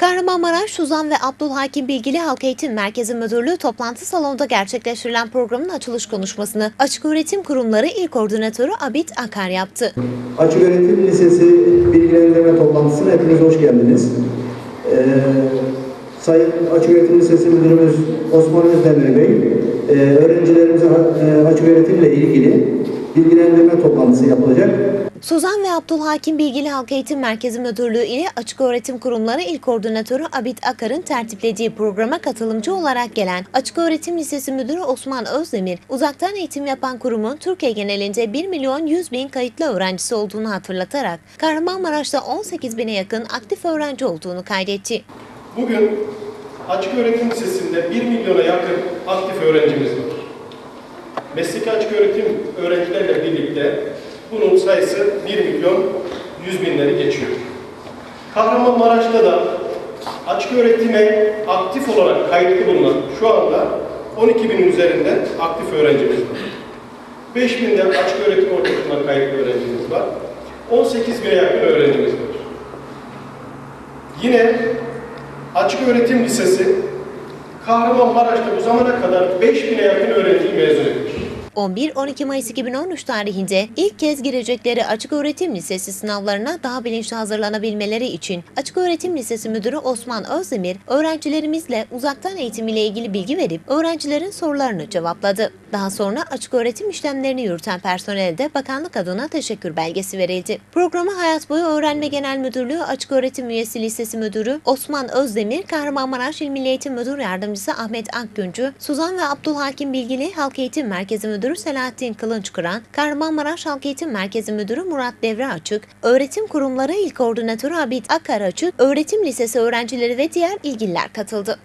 Kahramanmaraş Suzan ve Abdülhakim Bilgili Halk Eğitim Merkezi Müdürlüğü toplantı salonunda gerçekleştirilen programın açılış konuşmasını Açık Öğretim Kurumları İl Koordinatörü Abit Akar yaptı. Açık Öğretim Lisesi bilgilendirme toplantısına hepiniz hoş geldiniz. Ee, Sayın Açık Öğretim Lisesi Müdürümüz Osman Özdemir Bey, e, öğrencilerimize e, açık öğretimle ilgili bilgilendirme toplantısı yapılacak. Suzan ve Abdülhakim Bilgili Halk Eğitim Merkezi Müdürlüğü ile Açık Öğretim Kurumları İl Koordinatörü Abit Akar'ın tertiplediği programa katılımcı olarak gelen Açık Öğretim Lisesi Müdürü Osman Özdemir, uzaktan eğitim yapan kurumun Türkiye genelinde 1 milyon 100 bin kayıtlı öğrencisi olduğunu hatırlatarak Kahramanmaraş'ta 18 bine yakın aktif öğrenci olduğunu kaydetti. Bugün Açık Öğretim Lisesi'nde 1 milyona yakın aktif öğrencimiz var. Mesleki açık öğretim öğrencilerle birlikte bunun sayısı 1 milyon 100 binleri geçiyor. Kahramanmaraş'ta da açık öğretime aktif olarak kayıtlı bulunan şu anda 12 binin üzerinde aktif öğrencimiz var. 5 binde açık öğretim ortaokuluna kayıtlı öğrencimiz var. 18 bine yakın öğrencimiz var. Yine Açık Öğretim Lisesi Kahramanmaraş'ta bu zamana kadar 5000'e yakın öğrenciyi mezun etmiş. 11-12 Mayıs 2013 tarihinde ilk kez girecekleri Açık Öğretim Lisesi sınavlarına daha bilinçli hazırlanabilmeleri için Açık Öğretim Lisesi Müdürü Osman Özdemir, öğrencilerimizle uzaktan eğitim ile ilgili bilgi verip öğrencilerin sorularını cevapladı. Daha sonra açık öğretim işlemlerini yürüten personelde de bakanlık adına teşekkür belgesi verildi. Programa Hayat Boyu Öğrenme Genel Müdürlüğü Açık Öğretim Üyesi Lisesi Müdürü Osman Özdemir, Kahramanmaraş İl Milli Eğitim Müdür Yardımcısı Ahmet Akgüncü, Suzan ve Abdülhakim Bilgili Halk Eğitim Merkezi Müdürü Selahattin Kılınçkıran, Kahramanmaraş Halk Eğitim Merkezi Müdürü Murat Devre Açık, Öğretim Kurumları İl Koordinatörü Abid Akar Açık, Öğretim Lisesi öğrencileri ve diğer ilgililer katıldı.